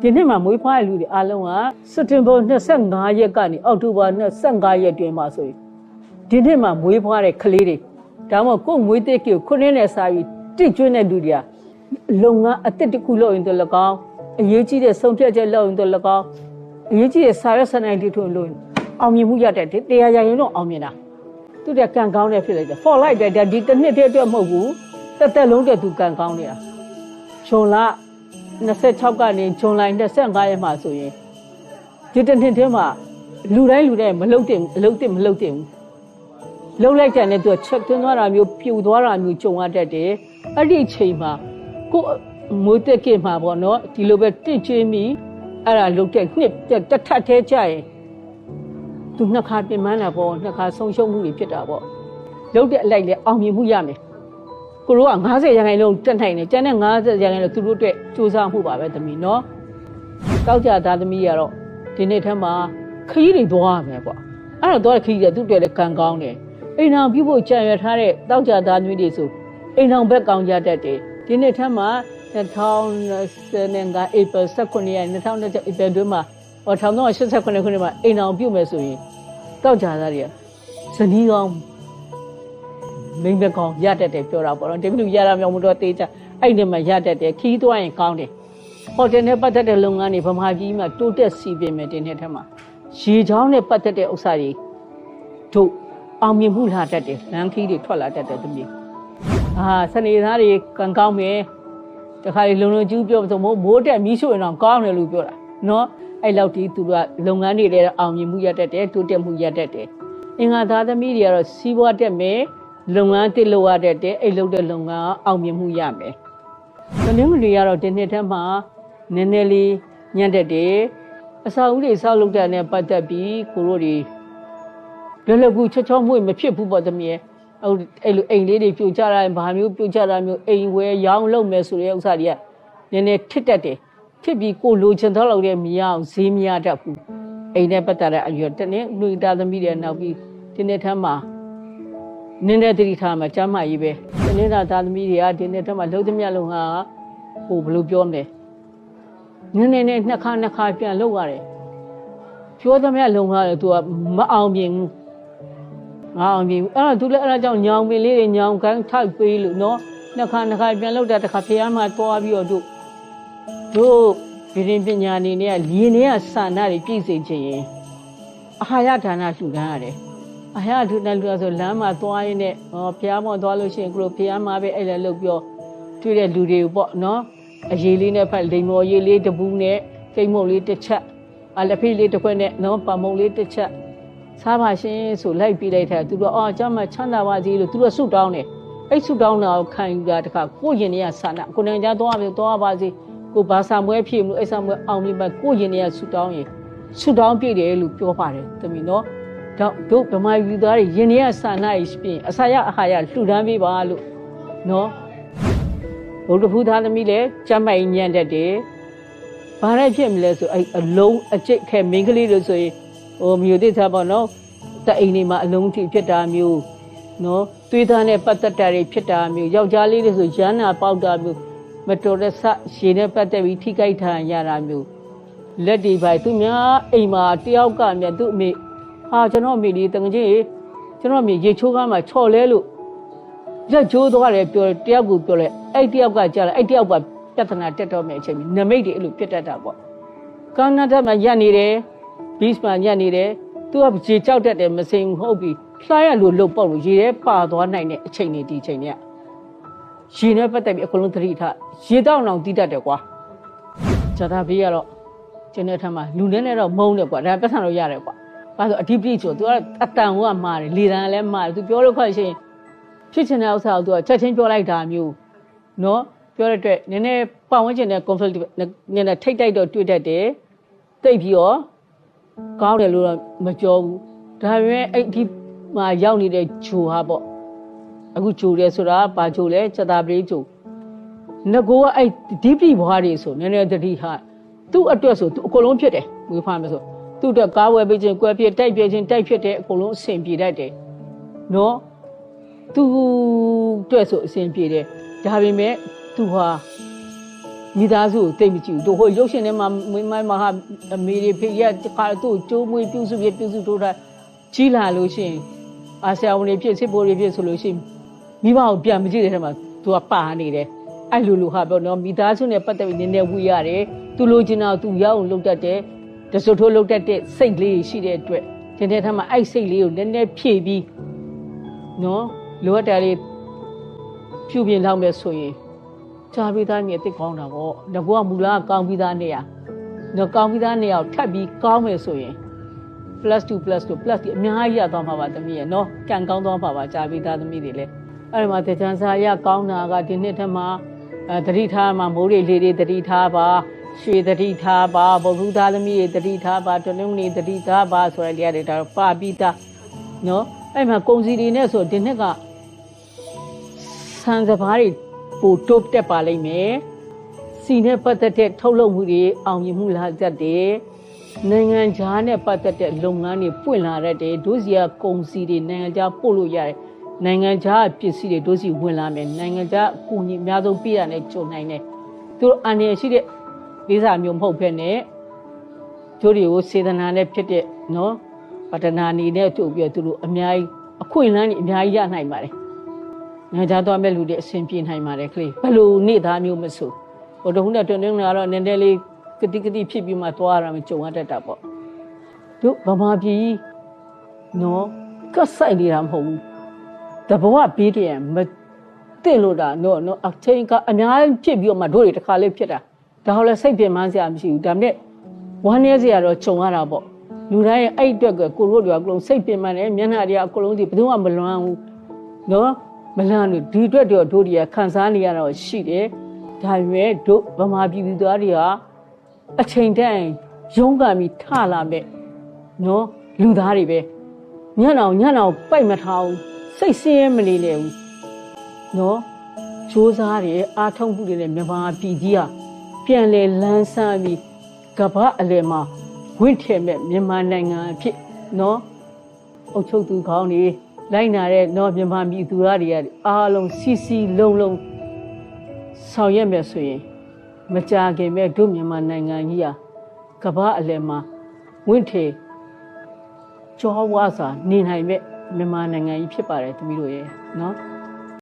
ဒီနှစ်မှာမွေးဖွားတဲ့လူတွေအားလုံးကစက်တင်ဘာ25ရက်ကနေအောက်တိုဘာ25ရက်တွင်မှာဆိုရင်ဒီနှစ်မှာမွေးဖွားတဲ့ကလေးတွေဒါမှမဟုတ်ကိုယ်မွေးတဲ့ကိုခုနှစ်နဲ့စားပြီးတစ်ကျွင်းတဲ့လူတွေကလုပ်ငန်းအတစ်တစ်ခုလုပ်ရင်တော့၎င်းအရေးကြီးတဲ့ဆုံးဖြတ်ချက်လုပ်ရင်တော့၎င်းအရေးကြီးတဲ့စာရွက်စာတမ်းတွေထွန်းလို့အောင်မြင်မှုရတဲ့တရားရရင်တော့အောင်မြင်တာသူတည်းကံကောင်းတဲ့ဖြစ်လိုက်တယ် for life တဲ့ဒီတစ်နှစ်တည်းအတွက်မဟုတ်ဘူးတစ်သက်လုံးတည်းသူကံကောင်းနေတာဂျွန်လ 26ကနေဂျွန်လ25ရက်မှာဆိုရင်ဒီတစ်နှစ်တည်းမှာလူတိုင်းလူတိုင်းမလုတ်တင်အလုတ်တင်မလုတ်တင်ဘူးလှုပ်လိုက်တဲ့နဲ့သူချက်သွင်းသွားတာမျိုးပြူသွားတာမျိုးကြုံရတတ်တယ်အဲ့ဒီအချိန်မှာကိုယ်မွေးတက်ကင်မှာပေါ့နော်ဒီလိုပဲတစ်ချင်းပြီးအဲ့ဒါလုတ်တဲ့နှစ်တစ်ထပ်သေးကြရင်သူနှစ်ခါပြင်ပန်းတာပေါ့နှစ်ခါဆုံးရှုံးမှုတွေဖြစ်တာပေါ့လုတ်တဲ့အလိုက်လေအောင်မြင်မှုရမယ် ကိုတို့က90ရာခိုင်နှုန်းတက်နိုင်တယ်ကျန်တဲ့90ရာခိုင်နှုန်းသူတို့အတွက်စူးစမ်းမှုပါပဲသမီးနော်တောက်ကြသားသမီးကတော့ဒီနေ့ထက်မှာခရီးတွေသွားရမယ်ပေါ့အဲ့တော့သွားတဲ့ခရီးတွေသူ့အတွက်လည်းကံကောင်းတယ်အိမ်အောင်ပြုဖို့ကြံရထားတဲ့တောက်ကြသားသမီးတွေဆိုအိမ်အောင်ဘက်ကောင်းကြတတ်တယ်ဒီနေ့ထက်မှာ2025 April 19ရက်2020 April တွင်းမှာဟော1989ခုနှစ်မှာအိမ်အောင်ပြုမယ်ဆိုရင်တောက်ကြသားတွေကဇနီးကောင်း မိန်းမကောင်းရတတ်တယ်ပြောတာပေါ့နော်ဒီလိုရတာမျိုးမတော့တေးကြအဲ့ဒီမှာရတတ်တယ်ခီးသွားရင်ကောင်းတယ်ဟိုတယ်နဲ့ပတ်သက်တဲ့လုပ်ငန်းတွေဗမာပြည်မှာတိုးတက်စီပင်မယ်ဒီနေ့ထက်မှာရေချောင်းနဲ့ပတ်သက်တဲ့ဥစ္စာတွေတို့အောင်မြင်မှုလာတတ်တယ်လမ်းခီးတွေထွက်လာတတ်တယ်သူမျိုးအာစနေသားတွေကံကောင်းမယ်တခါလေလုံလုံကျူးပြောဆိုမို့မိုးတက်မီးရှို့ရင်တော့ကောင်းတယ်လို့ပြောတာနော်အဲ့လောက်ဒီသူကလုပ်ငန်းတွေလည်းအောင်မြင်မှုရတတ်တယ်တိုးတက်မှုရတတ်တယ်အင်္ဂါသားသမီးတွေကတော့စီးပွားတက်မယ် လုပ်ငန်းတစ်လို့ရတတ်တယ်အဲ့လုပ်တဲ့လုပ်ငန်းအောင်မြင်မှုရမယ်တနင်္ဂနွေကတော့ဒီနှစ်ထက်မှနည်းနည်းလေးညံ့တက်တယ်အစာဦးတွေစောက်လုပ်တဲ့နဲ့ပတ်သက်ပြီးကိုတို့တွေလွယ်လွယ်ကူချောချောမွေ့မဖြစ်ဘူးပေါ့သမီးရဲ့အဲ့အဲ့လိုအိမ်လေးတွေပြိုကျတာဘာမျိုးပြိုကျတာမျိုးအိမ်ဝဲရောင်းလုပ်မယ်ဆိုတဲ့ဥစ္စာတွေကနည်းနည်းထစ်တတ်တယ်ထစ်ပြီးကိုလိုချင်တော့လို့လည်းမရအောင်ဈေးမရတတ်ဘူးအိမ်နဲ့ပတ်သက်တဲ့အရွယ်တနေ့လူသားသမီးတွေနောက်ပြီးဒီနေ့ထမ်းမှာ နည်းနည်းတတိထားမှာကျမ်းမာရေးပဲဒီနေ့သားသားသမီးတွေကဒီနေ့ထမ်းမှာလုံးသမျှလုံးဟာဟိုဘယ်လိုပြောမလဲနည်းနည်းနဲ့နှစ်ခါနှစ်ခါပြန်လုပ်ရတယ်ပြောသမျှလုံးဟာသူကမအောင်မြင်ဘူးငါအောင်ပြီအဲ့တော့သူလည်းအဲ့ဒါကြောင့်ညောင်ပင်လေးတွေညောင်ကန်းထိုက်ပေးလို့နော်နှစ်ခါနှစ်ခါပြန်လောက်တာတစ်ခါဖះမှာတွားပြီးတော့တို့တို့ဗီရင်ပညာနေနဲ့လင်းနေရဆန္ဒတွေပြည့်စုံခြင်းရင်အာဟာရဒါနလှူဒန်းရတယ် အာဟာရဒုနလူဆိုလမ်းမှာသွားရင်းနဲ့ဟောဖះမောသွားလို့ရှိရင်ကိုလိုဖះမှာပဲအဲ့လည်းလုပ်ပြောတွေ့တဲ့လူတွေကိုပေါ့နော်အရေးလေးနဲ့ဖတ်လိမ်မော်ရေးလေးတစ်ဘူးနဲ့ကိတ်မုတ်လေးတစ်ချက်အလက်ဖေးလေးတစ်ခွက်နဲ့နော်ပမုံလေးတစ်ချက်စားပါရှင်ဆိုလိုက်ပြီးလိုက်တဲ့သူတို့အော်ကျမချမ်းသာပါစေလို့သူတို့ဆုတောင်းတယ်အဲ့ဆုတောင်းတာကိုခံယူတာတခါကိုရင်တွေကဆန္ဒကိုနိုင်ကြသွားပြီသွားပါစေကိုဘာသာမွဲဖြစ်မလို့အဲ့ဆာမွဲအောင်ပြီမဲ့ကိုရင်တွေကဆုတောင်းရင်ဆုတောင်းပြည့်တယ်လို့ပြောပါတယ်တမီနော် တော့တို့ဗမာယူသားတွေရင်တွေကဆန္ဒကြီးပြင်အစာရအာဟာရလှူဒန်းပေးပါလို့နော်ဘုရားဖူးသားသမီးလည်းကျမ်းမိုင်ညံ့တတ်တယ်ဘာနဲ့ဖြစ်မလဲဆိုအဲ့အလုံးအကျိတ်ခဲမင်းကလေးလို့ဆိုရင်ဟိုမြို့တိသားပေါ့နော်တအိမ်တွေမှာအလုံးထိဖြစ်တာမျိုးနော်သွေးသားနဲ့ပတ်သက်တာတွေဖြစ်တာမျိုးယောက်ျားလေးတွေဆိုရမ်းနာပေါက်တာမျိုးမတော်တဲ့ဆရေနဲ့ပတ်သက်ပြီးထိခိုက်ထန်ရတာမျိုးလက်တွေပါသူများအိမ်မှာတယောက်ကမြတ်သူ့အမေ ဟာကျွန်တော်အမေလေးတငချင်းရေကျွန်တော်အမေရေချိုးကားမှာချော်လဲလို့လက်ချိုးသွားတယ်ပြောတယ်တယောက်ကူပြောလဲအဲ့တယောက်ကကြားလိုက်အဲ့တယောက်ကပြဿနာတက်တော့မယ်အချိန်ကြီးနမိတ်တွေအဲ့လိုပြတ်တတ်တာပေါ့ကာနာဒမှာရက်နေတယ်ဘီစ်မှာရက်နေတယ်သူကရေကြောက်တတ်တယ်မစိမ်ဟုတ်ပြီလှရလို့လှုပ်ပေါက်လို့ရေထဲပါသွားနိုင်တဲ့အချိန်တွေဒီအချိန်တွေကရေနဲ့ပတ်သက်ပြီးအကုန်လုံးသတိထားရေတောက်အောင်တီးတတ်တယ်ကွာဂျာတာဘေးကတော့ကျင်းတဲ့ထမ်းမှာလူနဲ့လည်းတော့မုန်းတယ်ကွာဒါပတ်စံတော့ရတယ်ကွာ ဘာလို့အဓိပတိဆိုသူကအတန်ကမာတယ်လေတန်လည်းမာတယ်သူပြောလို့ခွင့်ရှိရင်ဖြစ်ချင်တဲ့ဥစ္စာကိုသူကချက်ချင်းပြောလိုက်တာမျိုးနော်ပြောတဲ့အတွက်နည်းနည်းပတ်ဝန်းကျင်နဲ့ conflict နည်းနည်းထိတ်တိုက်တော့တွေ့တတ်တယ်တိတ်ပြီးတော့ကောင်းတယ်လို့တော့မပြောဘူးဒါပေမဲ့အဲ့ဒီမှာရောက်နေတဲ့ဂျိုဟာပေါ့အခုဂျိုတယ်ဆိုတာဘာဂျိုလဲစတာပရိဂျိုငကိုကအဲ့ဒီပရိဘွားတွေဆိုနည်းနည်းတတိဟာသူ့အတွက်ဆိုသူအကုန်လုံးဖြစ်တယ်ဝေဖန်မယ်ဆို သူ့အတွက်ကားဝယ်ပေးခြင်းကွဲပြစ်တိုက်ပြခြင်းတိုက်ဖြစ်တယ်အကုန်လုံးအဆင်ပြေတတ်တယ်နော်သူ့အတွက်ဆိုအဆင်ပြေတယ်ဒါပေမဲ့သူဟာမိသားစုကိုတိတ်မကြည့်ဘူးတို့ဟိုရုပ်ရှင်ထဲမှာမင်းမမဟာအမေတွေဖေရတခါသူ့ကိုကျိုးမွေးပြုစုပြပြုစုထိုးတာကြီးလာလို့ရှိရင်အာဆီယံဝင်တွေဖြစ်စစ်ဘိုးတွေဖြစ်ဆိုလို့ရှိရင်မိဘကိုပြန်မကြည့်တဲ့ထဲမှာသူကပါနေတယ်အဲ့လိုလိုဟာပြောတော့မိသားစုနဲ့ပတ်သက်ပြီးနည်းနည်းဝေးရတယ်သူလိုချင်တာသူရအောင်လုပ်တတ်တယ် တဆူထိုးလုပ်တတ်တဲ့စိတ်လေးရှိတဲ့အတွက်ဒီတဲ့ထဲမှာအဲ့စိတ်လေးကိုနည်းနည်းဖြည့်ပြီးနော်လိုအပ်တယ်လေးပြုပြင်လောက်မယ်ဆိုရင်ချာပြီးသားနေအစ်စ်ကောင်းတာပေါ့ငါကမူလာကကောင်းပြီးသားနေရနော်ကောင်းပြီးသားနေရကိုထပ်ပြီးကောင်းမယ်ဆိုရင် plus 2 plus 2 plus ဒီအများကြီးရသွားမှာပါသမီးရနော်ကံကောင်းသွားမှာပါချာပြီးသားသမီးတွေလည်းအဲ့ဒီမှာတကြံစာရကောင်းတာကဒီနှစ်ထက်မှာအဲတတိထားမှာမိုးတွေလေးတွေတတိထားပါ ရွှေတတိထားပါဘုသူသားသမီးတွေတတိထားပါတနင်္ဂနွေတတိထားပါဆိုရတဲ့နေရာတွေဒါတော့ပါပြီးသားနော်အဲ့မှာကုံစီတွေနဲ့ဆိုဒီနှစ်ကဆန်စပါးတွေပိုတိုးတက်ပါလိမ့်မယ်။စီနဲ့ပတ်သက်တဲ့ထုတ်လုပ်မှုတွေအောင်မြင်မှုလာတတ်တယ်။နိုင်ငံခြားနဲ့ပတ်သက်တဲ့လုပ်ငန်းတွေပွင့်လာတတ်တယ်။ဒုစီယာကုန်စီတွေနိုင်ငံခြားပို့လို့ရတယ်။နိုင်ငံခြားပစ္စည်းတွေဒုစီဝင်လာမယ်။နိုင်ငံခြားအကူအညီအများဆုံးပေးရတဲ့ကြုံနိုင်တယ်။သူတို့အန္တရာယ်ရှိတဲ့ လေးစားမျိုးမဟုတ်ဘဲနဲ့ကျိုးတွေကိုစေတနာနဲ့ဖြစ်တဲ့နော်ပတနာနေနဲ့တို့ပြီးတော့သူတို့အများကြီးအခွင့်အလမ်းတွေအများကြီးရနိုင်ပါတယ်။ငါကြသွားမဲ့လူတွေအဆင်ပြေနိုင်ပါတယ်ကလေးဘယ်လိုနေသားမျိုးမဆိုဟိုတခုနဲ့တွင်တွင်ကတော့နည်းနည်းလေးကတိကတိဖြစ်ပြီးမှသွားရမှာကြုံရတတ်တာပေါ့တို့ဗမာပြည်နော်ကတ်ဆိုင်နေတာမဟုတ်ဘူးတဘောကပြီးတယ်မတင်လို့တာနော်နော်အချိန်ကအများကြီးဖြစ်ပြီးတော့မှတို့တွေတစ်ခါလေးဖြစ်တာ ဒါဟောလဲစိတ်ပြင်မှန်းစရာမရှိဘူးဒါပေမဲ့ဝမ်းနည်းစရာတော့ခြုံရတာပေါ့လူတိုင်းရဲ့အဲ့အတွက်ကကိုရိုးတွေကအကုန်လုံးစိတ်ပြင်မှန်းတယ်မျက်နှာတွေကအကုန်လုံးဒီဘယ်သူမှမလွမ်းဘူးနော်မလန့်လို့ဒီအတွက်တော့တို့တွေကခံစားနေရတော့ရှိတယ်ဒါပေမဲ့တို့ဗမာပြည်သူသားတွေကအချိန်တန်ရုန်းကန်ပြီးထလာမဲ့နော်လူသားတွေပဲညံ့အောင်ညံ့အောင်ပိုက်မထားဘူးစိတ်ဆင်းရဲမနေနဲ့ဘူးနော်စူးစားတယ်အားထုတ်မှုတွေနဲ့မြန်မာပြည်ကြီးက ပြန်လဲလန်းဆန်းပြီးကမ္ဘာအလယ်မှာဝင့်ထည်မဲ့မြန်မာနိုင်ငံအဖြစ်နော်အုတ်ချုပ်သူခေါင်းတွေလိုက်နာတဲ့တော့မြန်မာပြည်သူသားတွေကအားလုံးစီစီလုံးလုံးဆောင်ရွက်မယ်ဆိုရင်မကြခင်မဲ့တို့မြန်မာနိုင်ငံကြီးဟာကမ္ဘာအလယ်မှာဝင့်ထေကြောဝါစာနေနိုင်မဲ့မြန်မာနိုင်ငံကြီးဖြစ်ပါတယ်သမီးတို့ရဲ့နော်